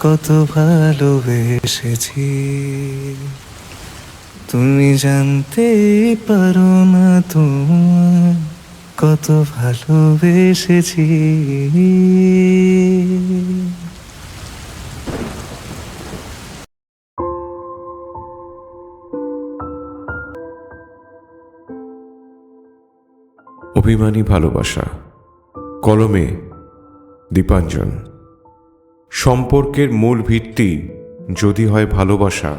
কত ভালোবেসেছি। তুমি জানতে পারো না তোমায় কত ভালোবেসেছি। অভিমানী ভালোবাসা কলমে দীপাঞ্জন। সম্পর্কের মূল ভিত্তি যদি হয় ভালোবাসা,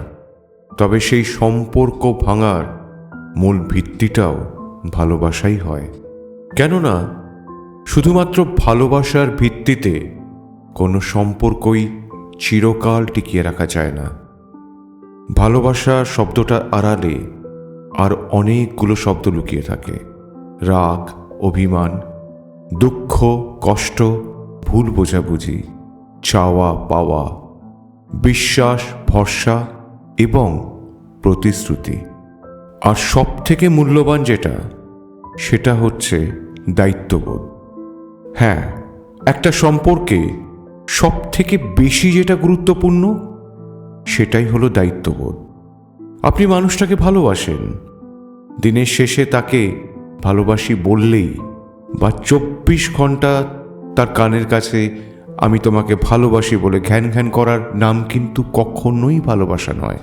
তবে সেই সম্পর্ক ভাঙার মূল ভিত্তিটাও ভালোবাসাই হয়। কেননা, শুধুমাত্র ভালোবাসার ভিত্তিতে কোনো সম্পর্কই চিরকাল টিকিয়ে রাখা যায় না। ভালোবাসা শব্দটা আড়ালে আর অনেকগুলো শব্দ লুকিয়ে থাকে। রাগ, অভিমান, দুঃখ, কষ্ট, ভুল বোঝাবুঝি। চাওয়া পাওয়া, বিশ্বাস, ভরসা এবং প্রতিশ্রুতি। আর সব থেকে মূল্যবান যেটা, সেটা হচ্ছে দায়িত্ববোধ। হ্যাঁ একটা সম্পর্কে সব থেকে বেশি যেটা গুরুত্বপূর্ণ, সেটাই হলো দায়িত্ববোধ। আপনি মানুষটাকে ভালোবাসেন। দিনের শেষে তাকে ভালোবাসি বললেই বা চব্বিশ ঘণ্টা তার কানের কাছে আমি তোমাকে ভালোবাসি বলে ঘ্যান ঘ্যান করার নাম কিন্তু কখনোই ভালোবাসা নয়।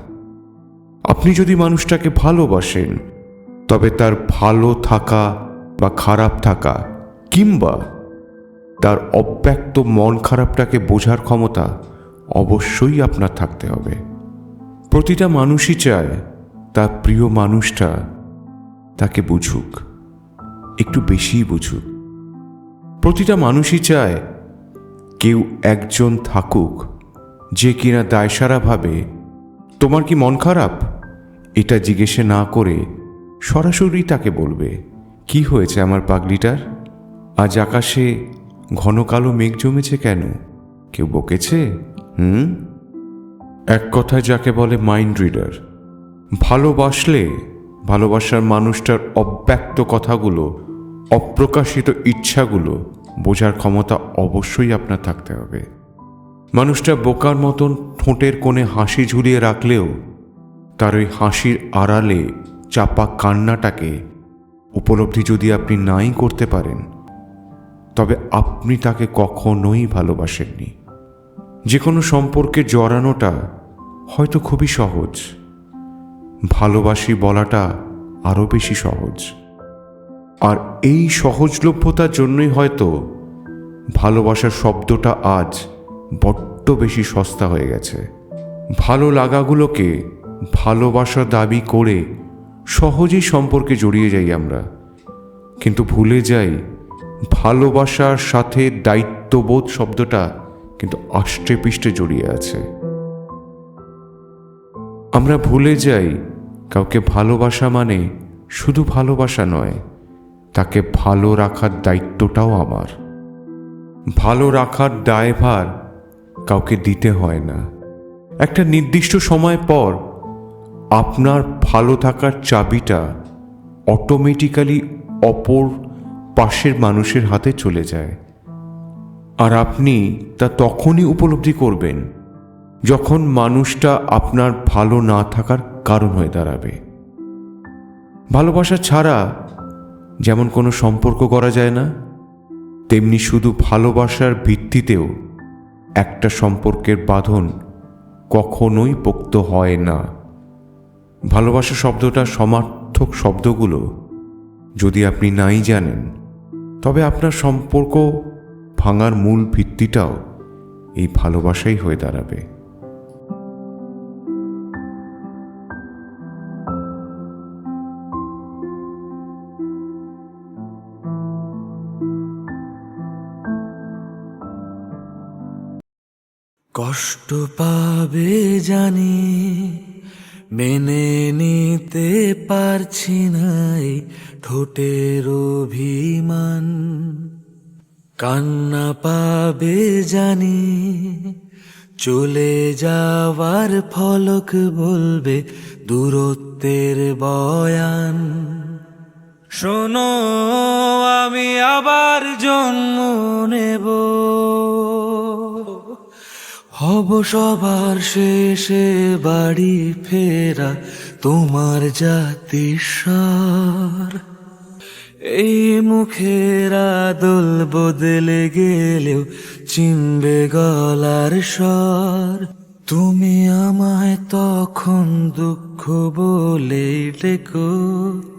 আপনি যদি মানুষটাকে ভালোবাসেন, তবে তার ভালো থাকা বা খারাপ থাকা কিংবা তার অব্যক্ত মন খারাপটাকে বোঝার ক্ষমতা অবশ্যই আপনার থাকতে হবে। প্রতিটা মানুষই চায় তার প্রিয় মানুষটা তাকে বুঝুক, একটু বেশিই বুঝুক। প্রতিটা মানুষই চায় কেউ একজন থাকুক, যে কিনা দায়সারা ভাবে, তোমার কি মন খারাপ? এটা জিজ্ঞেসে না করে সরাসরি তাকে বলবে, কি হয়েছে আমার পাগলিটার? আজ আকাশে ঘন কালো মেঘ জমেছে কেন? কেউ বকেছে? হুম? এক কথায় যাকে বলে মাইন্ড রিডার ভালোবাসলে ভালোবাসার মানুষটার অব্যক্ত কথাগুলো, অপ্রকাশিত ইচ্ছাগুলো বোঝার ক্ষমতা অবশ্যই আপনার থাকতে হবে। মানুষটা বোকার মতন ঠোঁটের কোণে হাসি ঝুলিয়ে রাখলেও তার ওই হাসির আড়ালে চাপা কান্নাটাকে উপলব্ধি যদি আপনি নাই করতে পারেন, তবে আপনি তাকে কখনোই ভালোবাসেননি। যে কোনো সম্পর্কে জড়ানোটা হয়তো খুবই সহজ। ভালোবাসি বলাটা আরও বেশি সহজ। আর এই সহজলভ্যতার জন্যই হয়তো ভালোবাসার শব্দটা আজ বড্ড বেশি সস্তা হয়ে গেছে। ভালো লাগাগুলোকে ভালোবাসা দাবি করে সহজেই সম্পর্কে জড়িয়ে যাই আমরা। কিন্তু ভুলে যাই, ভালোবাসার সাথে দায়িত্ববোধ শব্দটা কিন্তু আষ্টে পিষ্টে জড়িয়ে আছে। আমরা ভুলে যাই, কাউকে ভালোবাসা মানে শুধু ভালোবাসা নয় তাকে ভালো রাখার দায়িত্বটাও আমার। ভালো রাখার দায়ভার কাউকে দিতে হয় না। একটা নির্দিষ্ট সময় পর আপনার ভালো থাকার চাবিটা অটোমেটিক্যালি অপর পাশের মানুষের হাতে চলে যায়। আর আপনি তা তখনই উপলব্ধি করবেন যখন মানুষটা আপনার ভালো না থাকার কারণ হয়ে দাঁড়াবে। ভালোবাসা ছাড়া যেমন কোনো সম্পর্ক করা যায় না, তেমনি শুধু ভালোবাসার ভিত্তিতেও একটা সম্পর্কের বাঁধন কখনোই পোক্ত হয় না। ভালোবাসা শব্দটা সমার্থক শব্দগুলো যদি আপনি নাই জানেন, তবে আপনার সম্পর্ক ভাঙার মূল ভিত্তিটাও এই ভালোবাসাই হয়ে দাঁড়াবে। কষ্ট পাবে জানি, মেনে নিতে পারছি নাই ঠোঁটের অভিমান। কান্না পাবে জানি, চলে যাওয়ার ফলক বলবে দূরত্বের বয়ান। শোনো, আমি আবার জন্ম নেব। হব সবার শেষে বাড়ি ফেরা তোমার জাতিস্বর। এই মুখের আদল বদলে গেলেও চিনবে গলার স্বর। তুমি আমায় তখন দুঃখ বলে ডেকো।